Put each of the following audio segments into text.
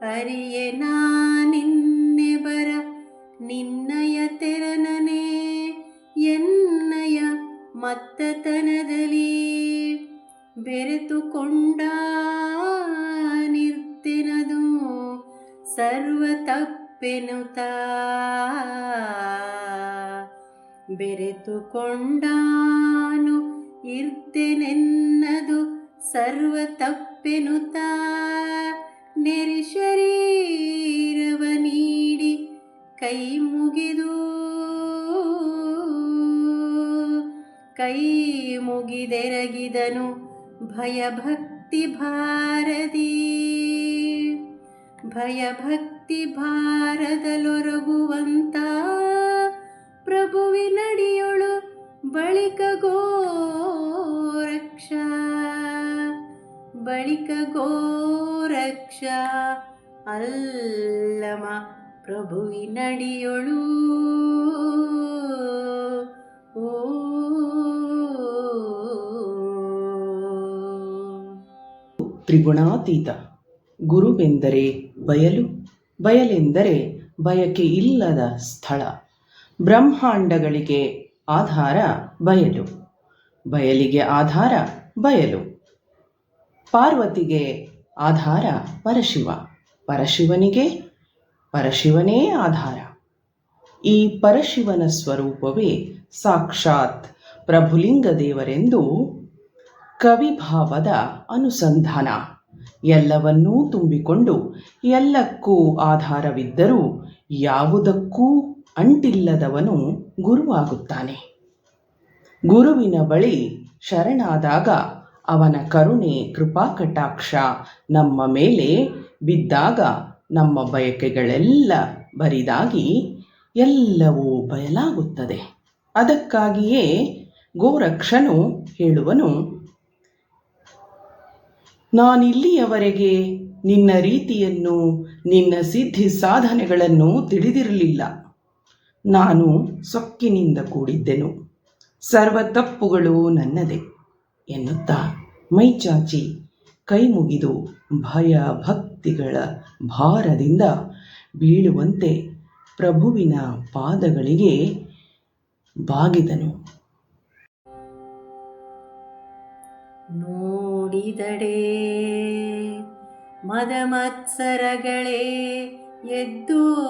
ಅರಿಯೆ ಬರ ನಿನ್ನಯ ತೆರನನೆ ಎನ್ನಯ ಮತ್ತತನದಲ್ಲಿ ಬೆರೆತುಕೊಂಡ ನಿರ್ತೆನದು ಸರ್ವ ತಪ್ಪೆನುತ. ಬೆರೆತುಕೊಂಡಾನು ಇರ್ತೆನೆನ್ನದು ಸರ್ವ ತಪ್ಪೆನುತ ನೆರೆ ಶರೀರವ ನೀಡಿ ಕೈ ಮುಗಿದು, ಕೈ ಮುಗಿದೆರಗಿದನು ಭಯಭಕ್ತಿ ಭಾರದಿ. ಭಯಭಕ್ತಿ ಭಾರದಲೊರಗುವಂತ ಪ್ರಭುವಿನಡಿಯೊಳು ಬಳಿಕ ಗೋರಕ್ಷ ಬಳಿಕ ಗೋರಕ್ಷ ಅಲ್ಲಮ ಪ್ರಭುವಿನಡಿಯೊಳು ಓ. ತ್ರಿಗುಣಾತೀತ, ಗುರುವೆಂದರೆ ಬಯಲು, ಬಯಲೆಂದರೆ ಬಯಕೆ ಇಲ್ಲದ ಸ್ಥಳ, ಬ್ರಹ್ಮಾಂಡಗಳಿಗೆ ಆಧಾರ ಬಯಲು, ಬಯಲಿಗೆ ಆಧಾರ ಬಯಲು. ಪಾರ್ವತಿಗೆ ಆಧಾರ ಪರಶಿವ. ಪರಶಿವನಿಗೆ, ಪರಶಿವನೇ ಆಧಾರ. ಈ ಪರಶಿವನ ಸ್ವರೂಪವೇ ಸಾಕ್ಷಾತ್ ಪ್ರಭುಲಿಂಗ ದೇವರೆಂದು ಕವಿಭಾವದ ಅನುಸಂಧಾನ. ಎಲ್ಲವನ್ನೂ ತುಂಬಿಕೊಂಡು ಎಲ್ಲಕ್ಕೂ ಆಧಾರವಿದ್ದರೂ ಯಾವುದಕ್ಕೂ ಅಂಟಿಲ್ಲದವನು ಗುರುವಾಗುತ್ತಾನೆ. ಗುರುವಿನ ಬಳಿ ಶರಣಾದಾಗ ಅವನ ಕರುಣೆ ಕೃಪಾಕಟಾಕ್ಷ ನಮ್ಮ ಮೇಲೆ ಬಿದ್ದಾಗ ನಮ್ಮ ಬಯಕೆಗಳೆಲ್ಲ ಬರಿದಾಗಿ ಎಲ್ಲವೂ ಬಯಲಾಗುತ್ತದೆ. ಅದಕ್ಕಾಗಿಯೇ ಗೋರಕ್ಷನು ಹೇಳುವನು, ನಾನಿಲ್ಲಿಯವರೆಗೆ ನಿನ್ನ ರೀತಿಯನ್ನು, ನಿನ್ನ ಸಿದ್ಧಿ ಸಾಧನೆಗಳನ್ನು ತಿಳಿದಿರಲಿಲ್ಲ. ನಾನು ಸೊಕ್ಕಿನಿಂದ ಕೂಡಿದ್ದೆನು. ಸರ್ವ ತಪ್ಪುಗಳು ನನ್ನದೇ. ಎನ್ನುತ್ತಾ ಮೈಚಾಚಿ ಕೈ ಮುಗಿದು ಭಯ ಭಕ್ತಿಗಳ ಭಾರದಿಂದ ಬೀಳುವಂತೆ ಪ್ರಭುವಿನ ಪಾದಗಳಿಗೆ ಬಾಗಿದನು. ನೋಡಿದಡೆ ಮದಮತ್ಸರಗಳೇ ಎದ್ದೋಡಿದವು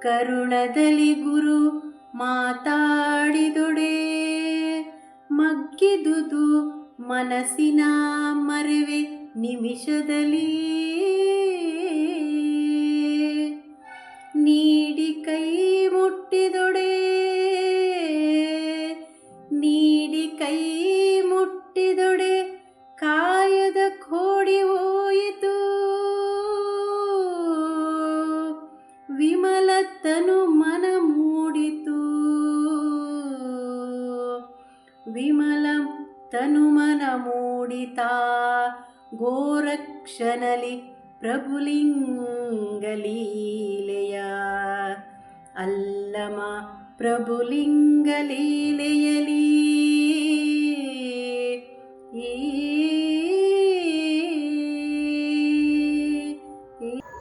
ಕರುಣದಲ್ಲಿ ಗುರು ಮಾತಾಡಿದೊಡೆ. ಮಗ್ಗಿದುದು ಮನಸ್ಸಿನ ಮರವೆ ನಿಮಿಷದಲ್ಲಿ. ಗೋರಕ್ಷನಲಿ ಪ್ರಭುಲಿಂಗಲೀಲೆಯ ಅಲ್ಲಮ ಪ್ರಭುಲಿಂಗಲೀಲೆಯಲಿ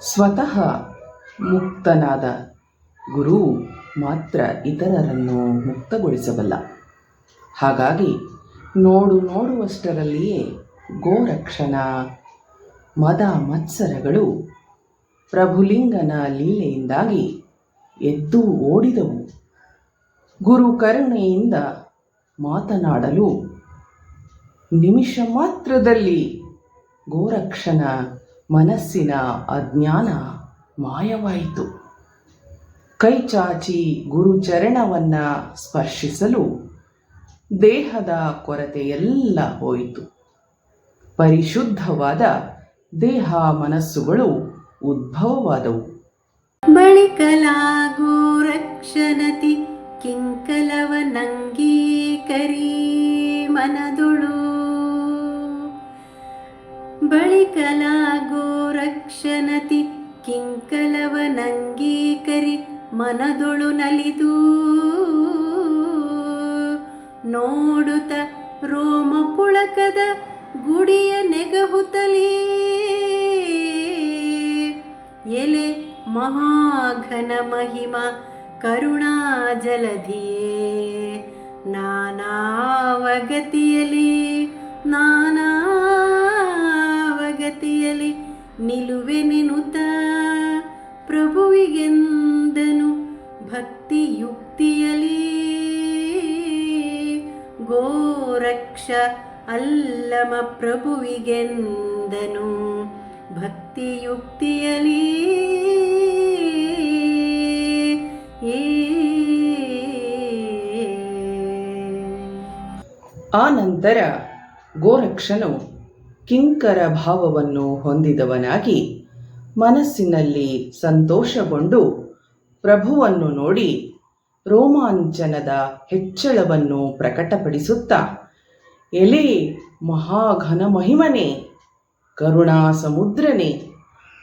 ಸ್ವತಃ ಮುಕ್ತನಾದ ಗುರು ಮಾತ್ರ ಇತರರನ್ನು ಮುಕ್ತಗೊಳಿಸಬಲ್ಲ. ಹಾಗಾಗಿ ನೋಡು ನೋಡುವಷ್ಟರಲ್ಲಿಯೇ ಗೋರಕ್ಷಣ ಮದ ಮತ್ಸರಗಳು ಪ್ರಭುಲಿಂಗನ ಲೀಲೆಯಿಂದಾಗಿ ಎದ್ದು ಓಡಿದವು. ಗುರು ಕರುಣೆಯಿಂದ ಮಾತನಾಡಲು ನಿಮಿಷ ಮಾತ್ರದಲ್ಲಿ ಗೋರಕ್ಷನ ಮನಸ್ಸಿನ ಅಜ್ಞಾನ ಮಾಯವಾಯಿತು. ಕೈಚಾಚಿ ಗುರುಚರಣವನ್ನ ಸ್ಪರ್ಶಿಸಲು ದೇಹದ ಕೊರತೆಯೆಲ್ಲ ಹೋಯಿತು. ಪರಿಶುದ್ಧವಾದ ದೇಹ ಮನಸ್ಸುಗಳು ಉದ್ಭವವಾದವು. ಬಳಿಕಲಾಗೋ ರಕ್ಷಣತಿ ಕಿಂಕಲವ ನಂಗೀಕರಿ ಮನದುಳು. ಬಳಿಕಲಾಗೋ ರಕ್ಷಣತಿ ಕಿಂಕಲವನಂಗೀಕರಿ ಮನದೊಳು ನಲಿದು. ನೋಡುತ್ತ ರೋಮ ಪುಳಕದ ಗುಡಿಯ ನೆಗಹುತಲೇ ಎಲೆ ಮಹಾಘನ ಮಹಿಮ ಕರುಣಾ ಜಲಧಿಯೇ ನಾನಾವಗತಿಯಲಿ ನಾನಾವಗತಿಯಲಿ ನಿಲುವೆ ನೆನುತ ಪ್ರಭುವಿಗೆಂದನು ಭಕ್ತಿಯುಕ್ತಿಯಲಿ. ಗೋರಕ್ಷ ಅಲ್ಲಮ ಪ್ರಭುವಿಗೆಂದನು ಭಕ್ತಿಯುಕ್ತಿಯಲಿ. ಆ ನಂತರ ಗೋರಕ್ಷನು ಕಿಂಕರ ಭಾವವನ್ನು ಹೊಂದಿದವನಾಗಿ ಮನಸ್ಸಿನಲ್ಲಿ ಸಂತೋಷಗೊಂಡು ಪ್ರಭುವನ್ನು ನೋಡಿ ರೋಮಾಂಚನದ ಹೆಚ್ಚಳವನ್ನು ಪ್ರಕಟಪಡಿಸುತ್ತಾ ಎಲೆ ಮಹಾಘನ ಮಹಿಮನೆ, ಕರುಣಾ ಸಮುದ್ರನೇ,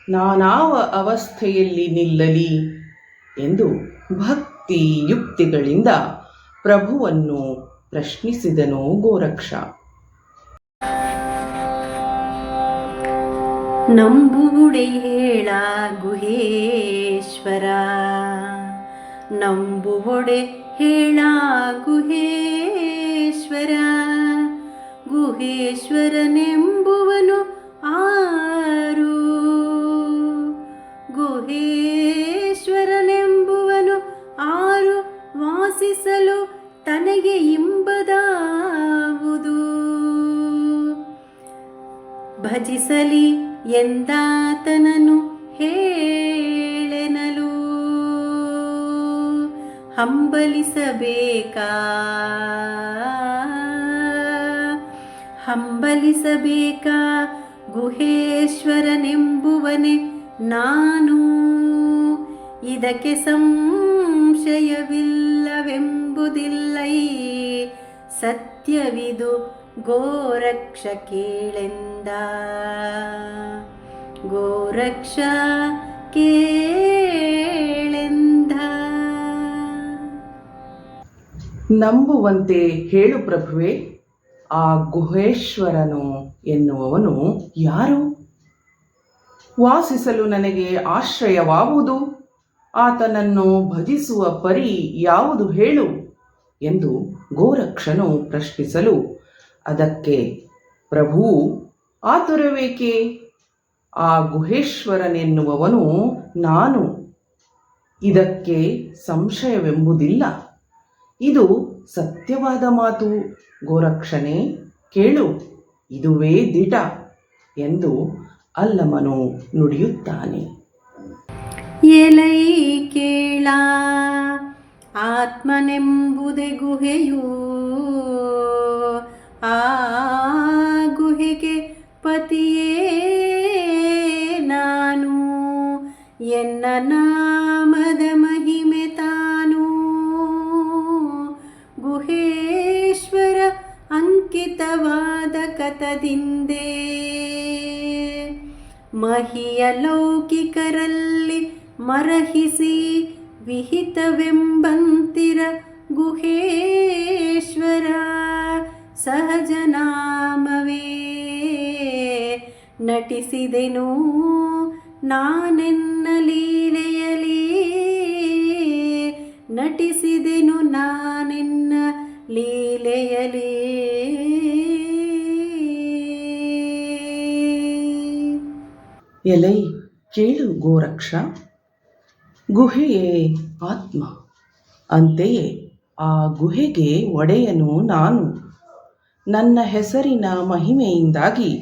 ನಾನಾವ ಅವಸ್ಥೆಯಲ್ಲಿ ನಿಲ್ಲಲಿ ಎಂದು ಭಕ್ತಿ ಯುಕ್ತಿಗಳಿಂದ ಪ್ರಭುವನ್ನು ಪ್ರಶ್ನಿಸಿದನು ಗೋರಕ್ಷ. ನಂಬುವುಡೆಯೇಳ ಗುಹೇಶ್ವರ, ನಂಬುವೊಡೆ ಹೇಳ ಗುಹೇಶ್ವರ. ಗುಹೇಶ್ವರನೆಂಬುವನು ಆರು. ಗುಹೇಶ್ವರನೆಂಬುವನು ಆರು ವಾಸಿಸಲು ತನಗೆ ಇಂಬದಾವುದು. ಭಜಿಸಲಿ ಎಂದಾತನನು ಹೇಳೆನಲು. ಹಂಬಲಿಸಬೇಕಾ? ಹಂಬಲಿಸಬೇಕಾ ಗುಹೇಶ್ವರನೆಂಬುವನೆ ನಾನು. ಇದಕ್ಕೆ ಸಂಶಯವಿಲ್ಲವೆಂಬುದಿಲ್ಲೈ ಸತ್ಯವಿದು ಗೋರಕ್ಷ ಕೇಳೆಂದ. ಗೋರಕ್ಷ ಕೇಳೆಂದ. ನಂಬುವಂತೆ ಹೇಳು ಪ್ರಭುವೆ. ಆ ಗುಹೇಶ್ವರನು ಎನ್ನುವವನು ಯಾರು? ವಾಸಿಸಲು ನನಗೆ ಆಶ್ರಯವಾಗುವುದು, ಆತನನ್ನು ಭಜಿಸುವ ಪರಿ ಯಾವುದು ಹೇಳು? ಎಂದು ಗೋರಕ್ಷನು ಪ್ರಶ್ನಿಸಲು, ಅದಕ್ಕೆ, ಪ್ರಭು, ಆತುರವೇಕೆ? ಆ ಗುಹೇಶ್ವರನೆನ್ನುವವನು ನಾನು. ಇದಕ್ಕೆ ಸಂಶಯವೆಂಬುದಿಲ್ಲ. ಇದು ಸತ್ಯವಾದ ಮಾತು. ಗೋರಕ್ಷನೇ ಕೇಳು ಇದುವೇ ದಿಟ ಎಂದು ಅಲ್ಲಮನು ನುಡಿಯುತ್ತಾನೆ. ಎಲೈ ಕೇಳ ಆತ್ಮನೆಂಬುದೇ ಗುಹೆಯೂ ಆ ಕಥದಿಂದೇ ಮಹಿಯ ಲೌಕಿಕರಲ್ಲಿ ಮರಹಿಸಿ ವಿಹಿತವೆಂಬಂತಿರ ಗುಹೇಶ್ವರ ಸಹಜನಾಮವೇ. ನಟಿಸಿದೆನು ನಾನೆನ್ನ ಲೀಲೆಯಲಿ. ನಟಿಸಿದೆನು ನಾನೆನ್ನ ಲೀಲೆಯಲಿ. ಎಲೈ ಕೇಳು ಗೋರಕ್ಷ, ಗುಹೆಯೇ ಆತ್ಮ, ಅಂತೆಯೇ ಆ ಗುಹೆಗೆ ಒಡೆಯನು ನಾನು. ನನ್ನ ಹೆಸರಿನ ಮಹಿಮೆಯಿಂದಾಗಿ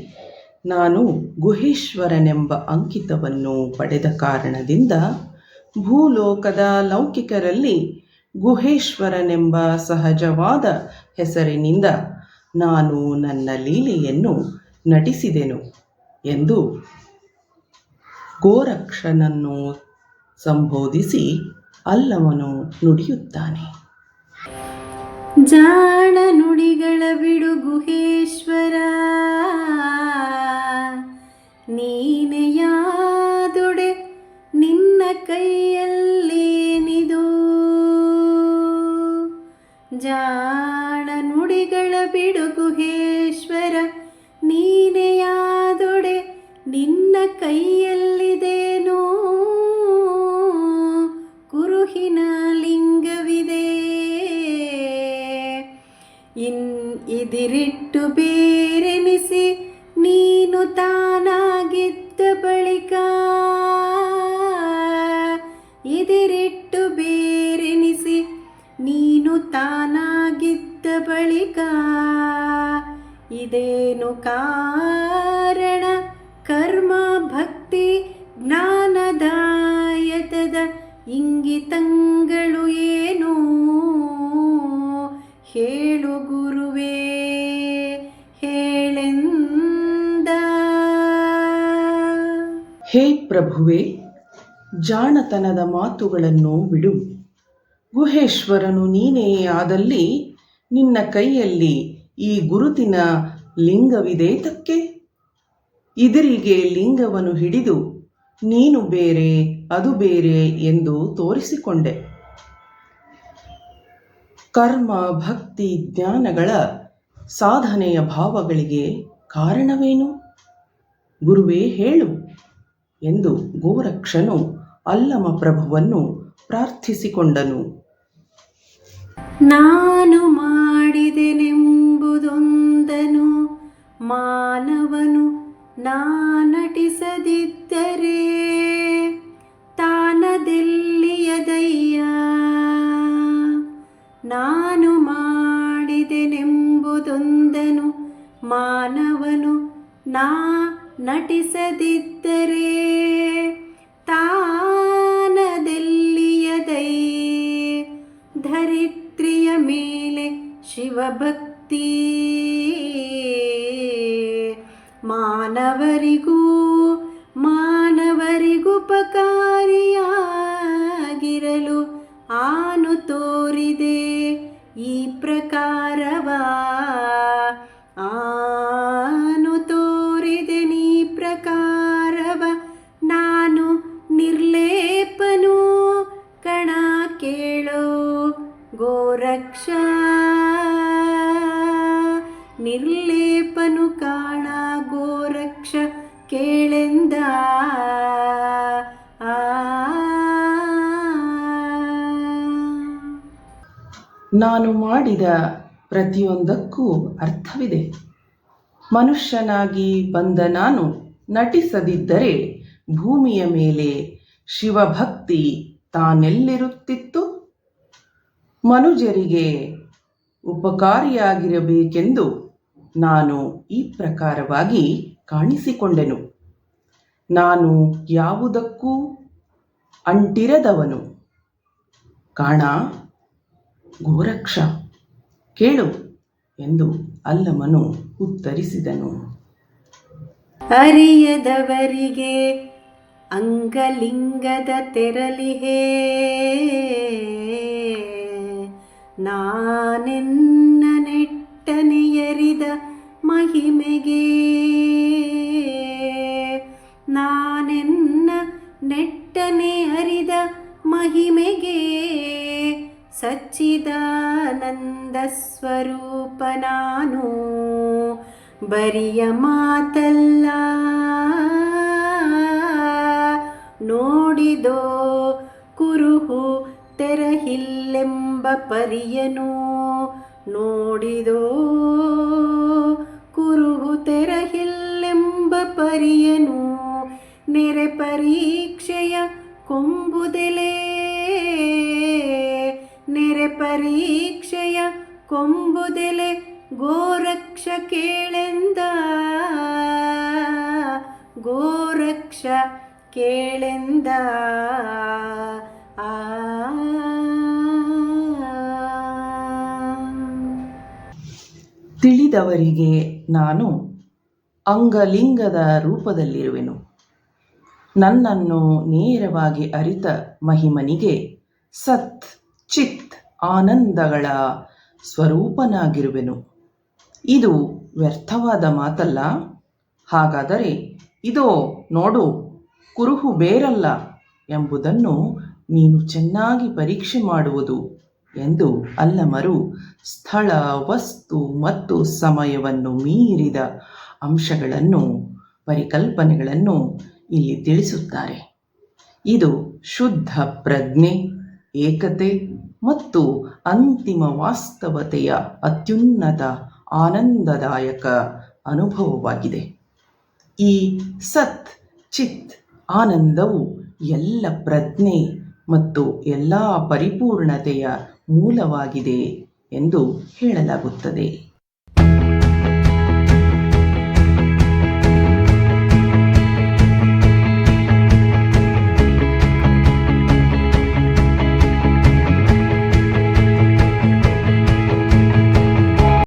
ನಾನು ಗುಹೇಶ್ವರನೆಂಬ ಅಂಕಿತವನ್ನು ಪಡೆದ ಕಾರಣದಿಂದ ಭೂಲೋಕದ ಲೌಕಿಕರಲ್ಲಿ ಗುಹೇಶ್ವರನೆಂಬ ಸಹಜವಾದ ಹೆಸರಿನಿಂದ ನಾನು ನನ್ನ ಲೀಲೆಯನ್ನು ನಟಿಸಿದೆನು ಎಂದು ಗೋರಕ್ಷನನ್ನು ಸಂಬೋಧಿಸಿ ಅಲ್ಲವನು ನುಡಿಯುತ್ತಾನೆ. ಜಾಣ ನುಡಿಗಳ ಬಿಡು ಗುಹೇಶ್ವರ ನೀನೆಯಾದೊಡೆ ನಿನ್ನ ಕೈಯಲ್ಲೇನಿದು? ಜಾಣ ನುಡಿಗಳ ಬಿಡು എതിരിട്ടു പേര് ಪ್ರಭುವೆ, ಜಾಣತನದ ಮಾತುಗಳನ್ನು ಬಿಡು. ಗುಹೇಶ್ವರನು ನೀನೇ ಆದಲ್ಲಿ ನಿನ್ನ ಕೈಯಲ್ಲಿ ಈ ಗುರುತಿನ ಲಿಂಗವಿದೇತಕ್ಕೆ ಇದರಿಗೆ ಲಿಂಗವನ್ನು ಹಿಡಿದು ನೀನು ಬೇರೆ, ಅದು ಬೇರೆ ಎಂದು ತೋರಿಸಿಕೊಂಡೆ. ಕರ್ಮ, ಭಕ್ತಿ, ಜ್ಞಾನಗಳ ಸಾಧನೆಯ ಭಾವಗಳಿಗೆ ಕಾರಣವೇನು? ಗುರುವೇ, ಹೇಳು. ಎಂದು ಗೋರಕ್ಷನು ಅಲ್ಲಮ ಪ್ರಭುವನ್ನು ಪ್ರಾರ್ಥಿಸಿಕೊಂಡನು. ನಾನು ಮಾಡಿದೆನೆಂಬುದೊಂದನು ಮಾನವನು ನಾನಟಿಸದಿದ್ದರೆ ತಾನದೆಲ್ಲಿಯದಯ್ಯ? ನಾನು ಮಾಡಿದೆನೆಂಬುದೊಂದನು ಮಾನವನು ನಾ ನಟಿಸದಿದ್ದರೆ ತಾನದೆಲ್ಲಿಯದೈ? ಧರಿತ್ರಿಯ ಮೇಲೆ ಶಿವಭಕ್ತಿ. ಮಾನವರಿಗೂ ಮಾನವರಿಗುಪಕಾರಿಯಾಗಿರಲು ಆನು ತೋರಿದೆ ಈ ಪ್ರಕಾರವ. ಆನು ನಾನು ಮಾಡಿದ ಪ್ರತಿಯೊಂದಕ್ಕೂ ಅರ್ಥವಿದೆ. ಮನುಷ್ಯನಾಗಿ ಬಂದ ನಾನು ನಟಿಸದಿದ್ದರೆ ಭೂಮಿಯ ಮೇಲೆ ಶಿವಭಕ್ತಿ ತಾನೆಲ್ಲಿರುತ್ತಿತ್ತು? ಮನುಜರಿಗೆ ಉಪಕಾರಿಯಾಗಿರಬೇಕೆಂದು ನಾನು ಈ ಪ್ರಕಾರವಾಗಿ ಕಾಣಿಸಿಕೊಂಡೆನು. ನಾನು ಯಾವುದಕ್ಕೂ ಅಂಟಿರದವನು. ಕಾಣ ಗೋರಕ್ಷ ಕೇಳು ಎಂದು ಅಲ್ಲಮನು ಉತ್ತರಿಸಿದನು. ಅರಿಯದವರಿಗೆ ಅಂಗಲಿಂಗದ ತೆರಲಿಹೇ ನಾನೆನ್ನ ನೆಟ್ಟನೆಯರಿದ ಮಹಿಮೆಗೆ, ನಾನೆನ್ನ ನೆಟ್ಟನೆ ಅರಿದ ಮಹಿಮೆಗೆ. ಸಚ್ಚಿದಾನಂದ ಸ್ವರೂಪ ನಾನು ಬರಿಯ ಮಾತಲ್ಲ. ನೋಡಿದೋ ಕುರುಹು ತೆರಹಿಲ್ಲೆಂಬ ಪರಿಯನು ನೋಡಿದೋ ಕುರುಹು ತೆರಹಿಲ್ಲೆಂಬ ಪರಿಯನು ನೆರೆ ಪರೀಕ್ಷೆಯ ಕೊಂಬುದೆಲೆ ನೆರೆ ಪರೀಕ್ಷೆಯ ಕೊಂಬುದೆಲೆ ಗೋರಕ್ಷ ಕೇಳೆಂದ. ಗೋರಕ್ಷ ಕೇಳೆಂದ. ಆ. ತಿಳಿದವರಿಗೆ ನಾನು ಅಂಗಲಿಂಗದ ರೂಪದಲ್ಲಿರುವೆನು. ನನ್ನನ್ನು ನೇರವಾಗಿ ಅರಿತ ಮಹಿಮನಿಗೆ ಸತ್ ಚಿತ್ ಆನಂದಗಳ ಸ್ವರೂಪನಾಗಿರುವೆನು. ಇದು ವ್ಯರ್ಥವಾದ ಮಾತಲ್ಲ. ಹಾಗಾದರೆ ಇದೋ ನೋಡು, ಕುರುಹು ಬೇರಲ್ಲ ಎಂಬುದನ್ನು ನೀನು ಚೆನ್ನಾಗಿ ಪರೀಕ್ಷೆ ಮಾಡುವುದು ಎಂದು ಅಲ್ಲಮರು ಸ್ಥಳ, ವಸ್ತು ಮತ್ತು ಸಮಯವನ್ನು ಮೀರಿದ ಅಂಶಗಳನ್ನು, ಪರಿಕಲ್ಪನೆಗಳನ್ನು ಇಲ್ಲಿ ತಿಳಿಸುತ್ತಾರೆ. ಇದು ಶುದ್ಧ ಪ್ರಜ್ಞೆ, ಏಕತೆ ಮತ್ತು ಅಂತಿಮ ವಾಸ್ತವತೆಯ ಅತ್ಯುನ್ನತ ಆನಂದದಾಯಕ ಅನುಭವವಾಗಿದೆ. ಈ ಸತ್ ಚಿತ್ ಆನಂದವು ಎಲ್ಲ ಪ್ರಜ್ಞೆ ಮತ್ತು ಎಲ್ಲ ಪರಿಪೂರ್ಣತೆಯ ಮೂಲವಾಗಿದೆ ಎಂದು ಹೇಳಲಾಗುತ್ತದೆ.